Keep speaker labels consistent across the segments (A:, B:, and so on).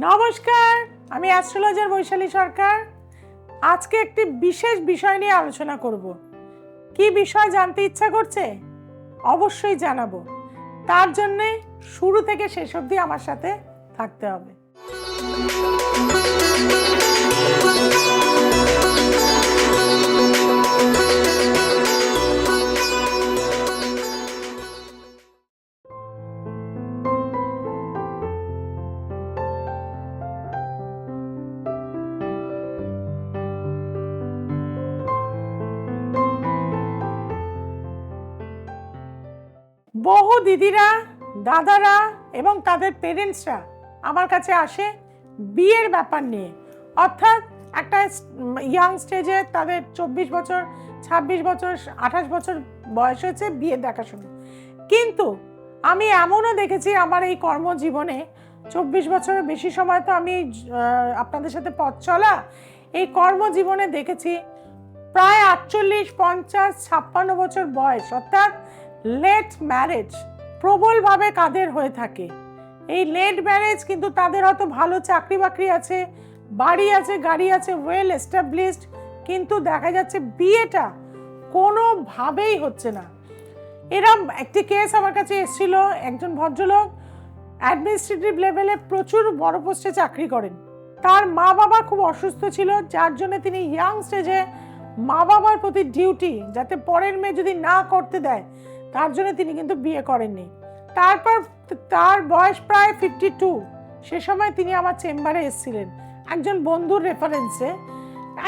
A: নমস্কার, আমি অ্যাস্ট্রোলজার বৈশালী সরকার। আজকে একটি বিশেষ বিষয় নিয়ে আলোচনা করব। কি বিষয় জানতে ইচ্ছা করছে? অবশ্যই জানাব। তার জন্যে শুরু থেকে শেষ অবধি আমার সাথে থাকতে হবে। দিদিরা, দাদারা এবং তাদের পেরেন্টসরা আমার কাছে আসে বিয়ের ব্যাপার নিয়ে। অর্থাৎ একটা ইয়াং স্টেজে তাদের চব্বিশ বছর, ছাব্বিশ বছর, আঠাশ বছর বয়স হয়েছে বিয়ে দেখাশোনা। কিন্তু আমি এমনও দেখেছি আমার এই কর্মজীবনে চব্বিশ বছরের বেশি সময় তো আমি আপনাদের সাথে পথ চলা, এই কর্মজীবনে দেখেছি প্রায় আটচল্লিশ, পঞ্চাশ, ছাপ্পান্ন বছর বয়স। অর্থাৎ লেট ম্যারেজ প্রবলভাবে কাদের হয়ে থাকে। এই লেট ম্যারেজ কিন্তু তাদের হয়তো ভালো চাকরি বাকরি আছে, বাড়ি আছে, গাড়ি আছে ওয়েল এস্টাবলিশড কিন্তু দেখা যাচ্ছে বিয়েটা কোনোভাবেই হচ্ছে না। এরম একটি কেস আমার কাছে এসেছিল, একজন ভদ্রলোক অ্যাডমিনিস্ট্রেটিভ লেভেলে প্রচুর বড় পোস্টে চাকরি করেন। তার মা বাবা খুব অসুস্থ ছিল, যার জন্য তিনি ইয়াং স্টেজে মা বাবার প্রতি ডিউটি যাতে পরের মেয়ে যদি না করতে দেয় তার জন্য তিনি কিন্তু বিয়ে করেননি। তারপর তার বয়স প্রায় ফিফটি টু সে সময় তিনি আমার চেম্বারে এসেছিলেন, একজন বন্ধুর রেফারেন্সে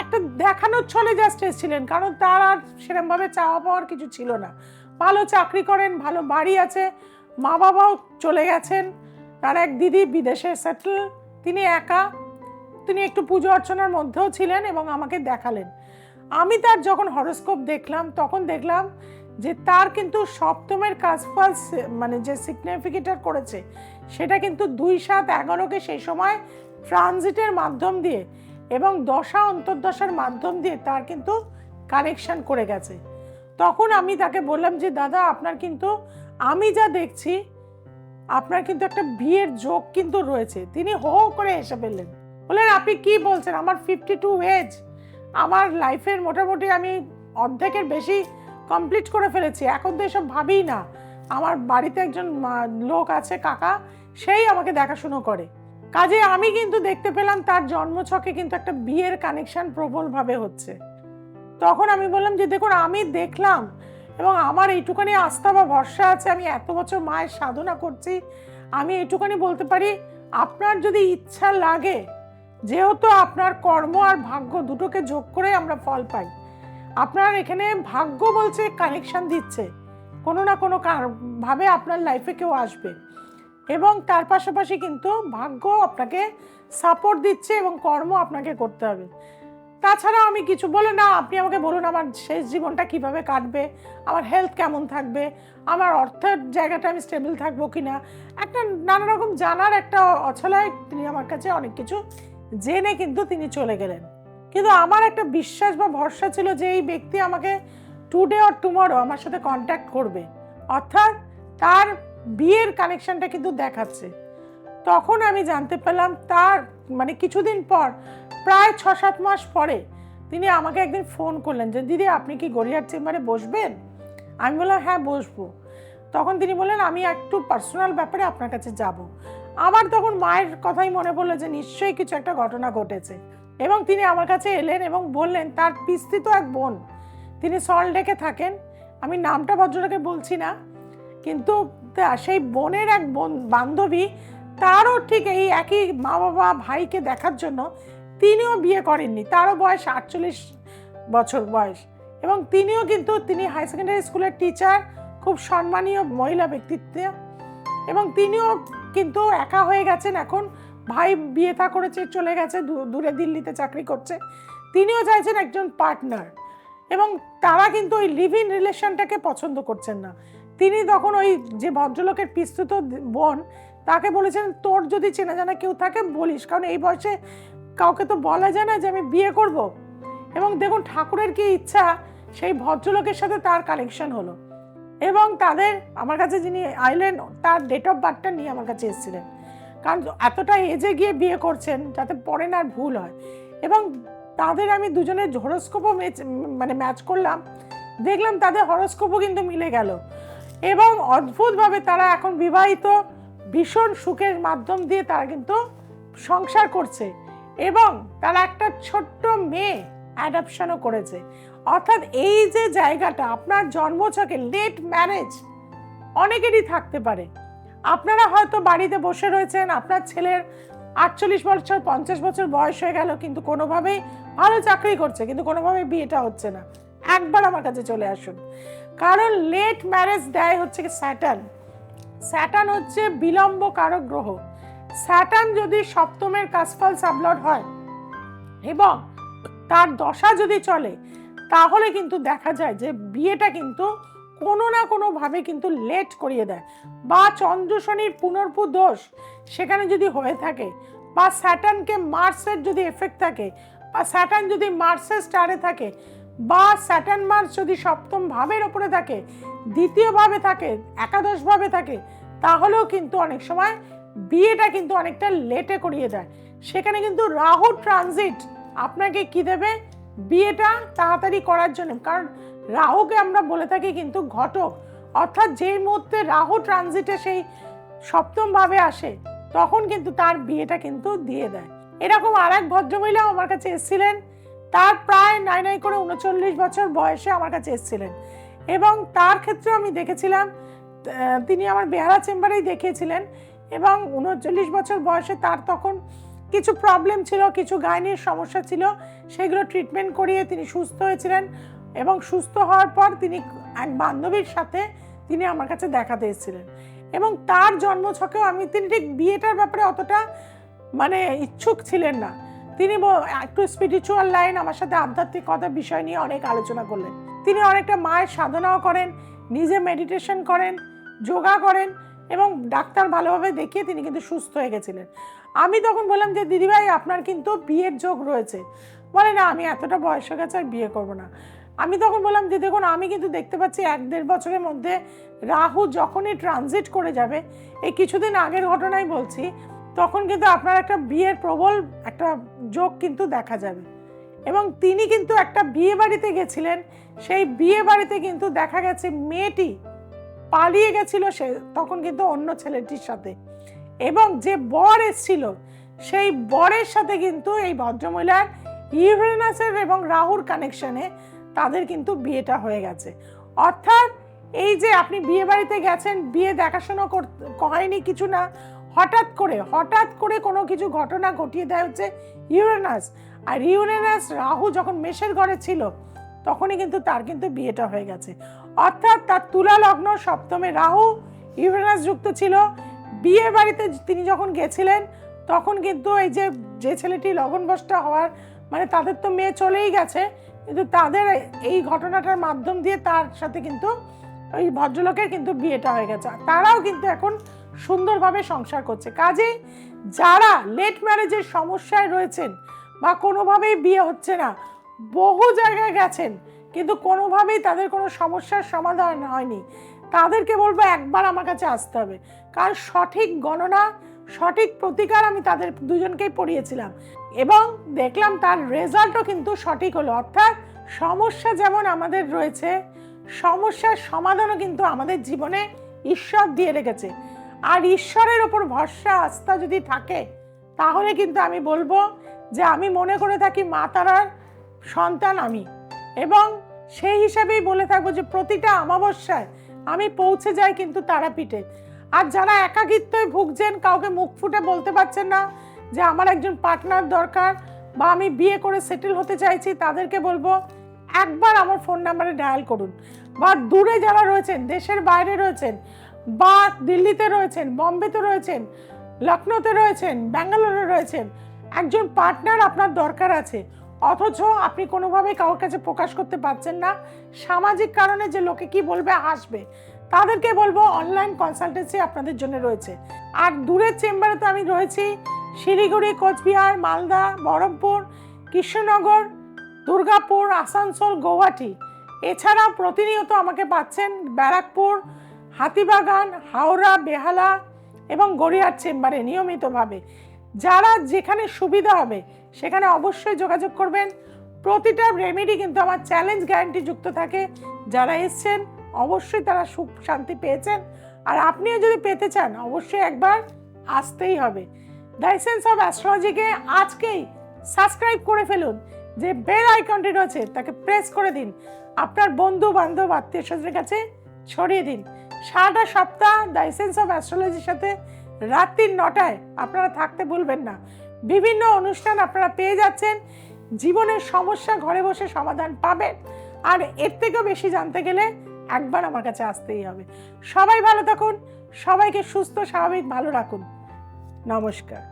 A: একটা দেখানোর ছলে জাস্ট এসেছিলেন, কারণ তার আর সেরমভাবে চাওয়া পাওয়ার কিছু ছিল না। ভালো চাকরি করেন, ভালো বাড়ি আছে মা বাবাও চলে গেছেন, তার এক দিদি বিদেশে সেটেল তিনি একা। তিনি একটু পুজো অর্চনার মধ্যেও ছিলেন এবং আমাকে দেখালেন। আমি তার যখন হরোস্কোপ দেখলাম, তখন দেখলাম যে তার কিন্তু সপ্তমের কাজফল সে- মানে যে সিগনিফিকেটার করেছে, সেটা কিন্তু দুই সাত এগারোকে সেই সময় ট্রানজিটের মাধ্যম দিয়ে এবং দশা অন্তর্দশার মাধ্যম দিয়ে তার কিন্তু কানেকশন করে গেছে। তখন আমি তাকে বললাম যে, দাদা, আপনার কিন্তু, আমি যা দেখছি, আপনার কিন্তু একটা বিয়ের যোগ কিন্তু রয়েছে। তিনি হো হো করে এসে ফেললেন। বললেন, আপনি কি বলছেন? আমার ফিফটি টু এজ আমার লাইফের মোটামুটি আমি অর্ধেকের বেশি কমপ্লিট করে ফেলেছি। এখন তো এসব ভাবিই না। আমার বাড়িতে একজন লোক আছে, কাকা, সেই আমাকে দেখাশুনো করে। কাজে আমি কিন্তু দেখতে পেলাম তার জন্মছকে কিন্তু একটা বিয়ের কানেকশন প্রবলভাবে হচ্ছে। তখন আমি বললাম যে, দেখুন, আমি দেখলাম এবং আমার এইটুখানি আস্থা বা ভরসা আছে, আমি এত বছর মায়ের সাধনা করছি, আমি এইটুখানি বলতে পারি, আপনার যদি ইচ্ছা লাগে, যেহেতু আপনার কর্ম আর ভাগ্য দুটোকে যোগ করে আমরা ফল পাই আপনার এখানে ভাগ্য বলছে কানেকশন দিচ্ছে। কোনো না কোনো ভাবে আপনার লাইফে কেউ আসবে। এবং তার পাশাপাশি কিন্তু ভাগ্য আপনাকে সাপোর্ট দিচ্ছে এবং কর্ম আপনাকে করতে হবে। তাছাড়া আমি কিছু বলে না, আপনি আমাকে বলুন আমার শেষ জীবনটা কীভাবে কাটবে, আমার হেলথ কেমন থাকবে, আমার অর্থের জায়গাটা আমি স্টেবল থাকব কি না একটা নানা রকম জানার একটা অছলায় তিনি আমার কাছে অনেক কিছু জেনে কিন্তু তিনি চলে গেলেন। কিন্তু আমার একটা বিশ্বাস বা ভরসা ছিল যে এই ব্যক্তি আমাকে টুডে অর টুমরো আমার সাথে কন্ট্যাক্ট করবে। অর্থাৎ তার বিয়ের কানেকশনটা কিন্তু দেখাচ্ছে। তখন আমি জানতে পেলাম তার মানে কিছুদিন পর, প্রায় ছ সাত মাস পরে তিনি আমাকে একদিন ফোন করলেন যে, দিদি, আপনি কি গড়িয়ার চেম্বারে বসবেন? আমি বললাম হ্যাঁ বসবো। তখন তিনি বললেন, আমি একটু পার্সোনাল ব্যাপারে আপনার কাছে যাব। আমার তখন মায়ের কথাই মনে পড়ল যে, নিশ্চয়ই কিছু একটা ঘটনা ঘটেছে। এবং তিনি আমার কাছে এলেন এবং বললেন, তার পিস্তিত এক বোন। তিনি সল্টলেকে থাকেন। আমি নামটা ভদ্রটাকে বলছি না, কিন্তু সেই বোনের এক বোন, বান্ধবী, তারও ঠিক এই একই মা বাবা ভাইকে দেখার জন্য তিনিও বিয়ে করেননি। তারও বয়স আটচল্লিশ বছর বয়স। এবং তিনিও কিন্তু, তিনি হাই সেকেন্ডারি স্কুলের টিচার খুব সম্মানীয় মহিলা ব্যক্তিত্ব। এবং তিনিও কিন্তু একা হয়ে গেছেন এখন। ভাই বিয়ে থা করেছে, চলে গেছে দূরে দিল্লিতে চাকরি করছে। তিনিও চাইছেন একজন পার্টনার। এবং তারা কিন্তু ওই লিভ ইন রিলেশনটাকে পছন্দ করছেন না। তিনি তখন ওই যে ভদ্রলোকের পিস্তুত বোন, তাকে বলেছেন, তোর যদি চেনা জানা কেউ থাকে, বলিস। কারণ এই বয়সে কাউকে তো বলা যায় না যে আমি বিয়ে করব। এবং দেখুন, ঠাকুরের কি ইচ্ছা, সেই ভদ্রলোকের সাথে তার কানেকশন হলো। এবং তাদের, আমার কাছে যিনি আইলেন তার ডেট অফ বার্থটা নিয়ে আমার কাছে এসেছিলেন। কারণ এতটা এজে গিয়ে বিয়ে করছেন যাতে পরে না ভুল হয়। এবং তাদের আমি দুজনের হরস্কোপও মানে ম্যাচ করলাম। দেখলাম তাদের হরস্কোপও কিন্তু মিলে গেল। এবং অদ্ভুতভাবে তারা এখন বিবাহিত, ভীষণ সুখের মাধ্যম দিয়ে তারা কিন্তু সংসার করছে। এবং তারা একটা ছোট্ট মেয়ে অ্যাডাপশনও করেছে। অর্থাৎ এই যে জায়গাটা, আপনার জন্মছকে লেট ম্যারেজ অনেকেরই থাকতে পারে। আপনারা হয়তো বাড়িতে বসে রয়েছেন, আপনার ছেলের আটচল্লিশ বছর, পঞ্চাশ বছর বয়স হয়ে গেল, কিন্তু কোনোভাবেই ভালো চাকরি করছে, কিন্তু কোনোভাবেই বিয়েটা হচ্ছে না। একবার আমার কাছে চলে আসুন। কারণ লেট ম্যারেজ দেয় হচ্ছে কি স্যাটার্ন স্যাটার্ন হচ্ছে বিলম্ব কারক গ্রহ। স্যাটার্ন যদি সপ্তমের কাসফল সাবলট হয় এবং তার দশা যদি চলে, তাহলে কিন্তু দেখা যায় যে বিয়েটা কিন্তু কোনো না কোনোভাবে কিন্তু লেট করিয়ে দেয়। বা চন্দ্র শনির পুনর্পু দোষ সেখানে যদি হয়ে থাকে, বা স্যাটার্নকে মার্সের যদি এফেক্ট থাকে, বা স্যাটার্ন যদি মার্সের স্টারে থাকে, বা স্যাটার্ন মার্স যদি সপ্তম ভাবের ওপরে থাকে দ্বিতীয়ভাবে থাকে একাদশভাবে থাকে, তাহলেও কিন্তু অনেক সময় বিয়েটা কিন্তু অনেকটা লেটে করিয়ে দেয়। সেখানে কিন্তু রাহু ট্রানজিট আপনাকে কি দেবে? বিয়েটা তাড়াতাড়ি করার জন্য, কারণ রাহুকে আমরা বলে থাকি কিন্তু ঘটক। অর্থাৎ যে মুহূর্তে রাহু ট্রানজিটে সেই সপ্তম ভাবে আসে, তখন কিন্তু তার বিয়েটা কিন্তু দিয়ে দেয়। এরকম আর এক ভদ্রমহিলাও আমার কাছে এসেছিলেন। তার প্রায় নাই নাই করে উনচল্লিশ বছর বয়সে আমার কাছে এসেছিলেন। এবং তার ক্ষেত্রে আমি দেখেছিলাম তিনি আমার বেহারা চেম্বারেই দেখিয়েছিলেন। এবং উনচল্লিশ বছর বয়সে তার তখন কিছু প্রবলেম ছিল, কিছু গাইনির সমস্যা ছিল, সেগুলো ট্রিটমেন্ট করিয়ে তিনি সুস্থ হয়েছিলেন এবং সুস্থ হওয়ার পর তিনি এক বান্ধবীর সাথে তিনি আমার কাছে দেখাতে এসেছিলেন এবং তার জন্মছকেও আমি, তিনি ঠিক বিয়েটার ব্যাপারে অতটা মানে ইচ্ছুক ছিলেন না। তিনি একটু স্পিরিচুয়াল লাইন আমার সাথে আধ্যাত্মিকতার বিষয় নিয়ে অনেক আলোচনা করলেন। তিনি অনেকটা মায়ের সাধনাও করেন, নিজে মেডিটেশন করেন, যোগা করেন এবং ডাক্তার ভালোভাবে দেখিয়ে তিনি কিন্তু সুস্থ হয়ে গেছিলেন। আমি তখন বললাম যে, দিদিভাই, আপনার কিন্তু বিয়ের যোগ রয়েছে। বলে, না, আমি এতটা বয়স হয়ে গেছে, আর বিয়ে করব না। আমি তখন বললাম যে, দেখুন, আমি কিন্তু দেখতে পাচ্ছি এক দেড় বছরের মধ্যে রাহু যখনই ট্রানজিট করে যাবে, এই কিছুদিন আগের ঘটনাই বলছি, তখন কিন্তু আপনার একটা বিয়ের প্রবল একটা যোগ কিন্তু দেখা যাবে। এবং তিনি কিন্তু একটা বিয়ে বাড়িতে গেছিলেন, সেই বিয়ে বাড়িতে কিন্তু দেখা গেছে মেয়েটি পালিয়ে গেছিল সে তখন কিন্তু অন্য ছেলেটির সাথে। এবং যে বর এসেছিল, সেই বরের সাথে কিন্তু এই ভদ্রমহিলার ইউরেনাসের এবং রাহুর কানেকশনে তাদের কিন্তু বিয়েটা হয়ে গেছে। অর্থাৎ এই যে আপনি বিয়ে বাড়িতে গেছেন, বিয়ে দেখাশোনা হয়নি কিছু না, হঠাৎ করে হঠাৎ করে কোনো কিছু ঘটনা ঘটিয়ে দেয় হচ্ছে ইউরেনাস। আর ইউরেনাস রাহু যখন মেষের ঘরে ছিল, তখনই কিন্তু তার কিন্তু বিয়েটা হয়ে গেছে। অর্থাৎ তার তুলা লগ্ন সপ্তমে রাহু ইউরেনাস যুক্ত ছিল বিয়ে বাড়িতে তিনি যখন গেছিলেন, তখন কিন্তু এই যে যে ছেলেটি লগনবশটা হওয়ার মানে তাদের তো মেয়ে চলেই গেছে, কিন্তু তাদের এই ঘটনাটার মাধ্যম দিয়ে তার সাথে কিন্তু ওই ভদ্রলোকের কিন্তু বিয়েটা হয়ে গেছে। তারাও কিন্তু এখন সুন্দরভাবে সংসার করছে। কাজেই যারা লেট ম্যারেজের সমস্যায় রয়েছেন বা কোনোভাবেই বিয়ে হচ্ছে না, বহু জায়গায় গেছেন, কিন্তু কোনোভাবেই তাদের কোনো সমস্যার সমাধান হয়নি। তাদেরকে বলব একবার আমার কাছে আসতে হবে। কারণ সঠিক গণনা, সঠিক প্রতিকার আমি তাদের দুজনকেই পড়িয়েছিলাম। এবং দেখলাম তার রেজাল্টও কিন্তু সঠিক হলো। অর্থাৎ সমস্যা যেমন আমাদের রয়েছে, সমস্যার সমাধানও কিন্তু আমাদের জীবনে ঈশ্বর দিয়ে রেখেছে। আর ঈশ্বরের ওপর ভরসা, আস্থা যদি থাকে, তাহলে কিন্তু আমি বলব যে আমি মনে করে থাকি মা তারার সন্তান আমি। এবং সেই হিসাবেই বলে থাকব যে প্রতিটা অমাবস্যায় আমি পৌঁছে যাই কিন্তু তারাপীঠে। আর যারা একাকিত্বই ভুগছেন, কাউকে মুখ ফুটে বলতে পারছেন না যে আমার একজন পার্টনার দরকার বা আমি বিয়ে করে সেটেল হতে চাইছি, তাদেরকে বলব একবার আমার ফোন নাম্বারে ডায়াল করুন। বা দূরে যারা রয়েছেন, দেশের বাইরে রয়েছেন, বা দিল্লিতে রয়েছেন, বম্বেতে রয়েছেন লখনৌতে রয়েছেন, ব্যাঙ্গালোরে রয়েছেন, একজন পার্টনার আপনার দরকার আছে। অথচ আপনি কোনোভাবেই কারোর কাছে প্রকাশ করতে পারছেন না। সামাজিক কারণে যে লোকে কি বলবে হাসবে তাদেরকে বলব অনলাইন কনসালটেন্সি আপনাদের জন্য রয়েছে। আর দূরের চেম্বারে তো আমি রয়েছি। শিলিগুড়ি, কোচবিহার, মালদা বহরমপুর কৃষ্ণনগর, দুর্গাপুর, আসানসোল, গৌহাটি। এছাড়াও প্রতিনিয়ত আমাকে পাচ্ছেন ব্যারাকপুর, হাতিবাগান, হাওড়া, বেহালা এবং গড়িয়ার চেম্বারে নিয়মিতভাবে। যারা যেখানে সুবিধা হবে সেখানে অবশ্যই যোগাযোগ করবেন। প্রতিটা রেমেডি কিন্তু আমার চ্যালেঞ্জ গ্যারান্টি যুক্ত থাকে। যারা এসছেন, অবশ্যই তারা সুখ শান্তি পেয়েছেন। আর আপনিও যদি পেতে চান, অবশ্যই একবার আসতেই হবে। লাইসেন্স অফ অ্যাস্ট্রোলজিকে আজকেই সাবস্ক্রাইব করে ফেলুন। যে বেল আইকনটি রয়েছে, তাকে প্রেস করে দিন। আপনার বন্ধু বান্ধব আত্মীয় স্বজনের কাছে ছড়িয়ে দিন। সারাটা সপ্তাহ লাইসেন্স অফ অ্যাস্ট্রোলজির সাথে, রাত্রির নটায় আপনারা থাকতে ভুলবেন না। বিভিন্ন অনুষ্ঠান আপনারা পেয়ে যাচ্ছেন। জীবনের সমস্যা ঘরে বসে সমাধান পাবেন। আর এর থেকেও বেশি জানতে গেলে একবার আমার কাছে আসতেই হবে। সবাই ভালো থাকুন, সবাইকে সুস্থ, স্বাভাবিক, ভালো রাখুন। নমস্কার।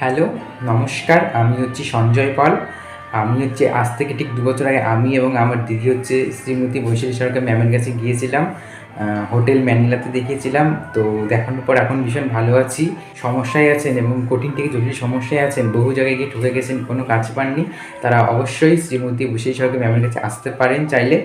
B: হ্যালো, নমস্কার, আমি হচ্ছি সঞ্জয় পাল। আমি হচ্ছে, আজ থেকে ঠিক দু বছর আগে আমি এবং আমার দিদি হচ্ছে শ্রীমতী বৈশালী সরকার ম্যামের কাছে গিয়েছিলাম। হোটেল ম্যানিলাতে দেখিয়েছিলাম। তো দেখানোর পর এখন ভীষণ ভালো আছি। সমস্যায় আছেন এবং কঠিন থেকে জটিল সমস্যায় আছেন। বহু জায়গায় গিয়ে ঠকে গেছেন, কোনো কাজ পাননি। তারা অবশ্যই শ্রীমতী বৈশালী সরকার ম্যামের কাছে আসতে পারেন চাইলে।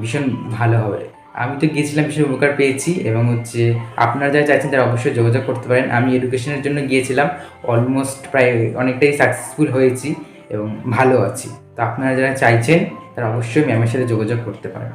B: ভীষণ ভালো হবে। আমি তো গিয়েছিলাম, ভীষণ উপকার পেয়েছি এবং হচ্ছে আপনারা যারা চাইছেন তারা অবশ্যই যোগাযোগ করতে পারেন। আমি এডুকেশনের জন্য গিয়েছিলাম অলমোস্ট প্রায় অনেকটাই সাকসেসফুল হয়েছি এবং ভালো আছি। তো আপনারা যারা চাইছেন তারা অবশ্যই ম্যামের সাথে যোগাযোগ করতে পারেন।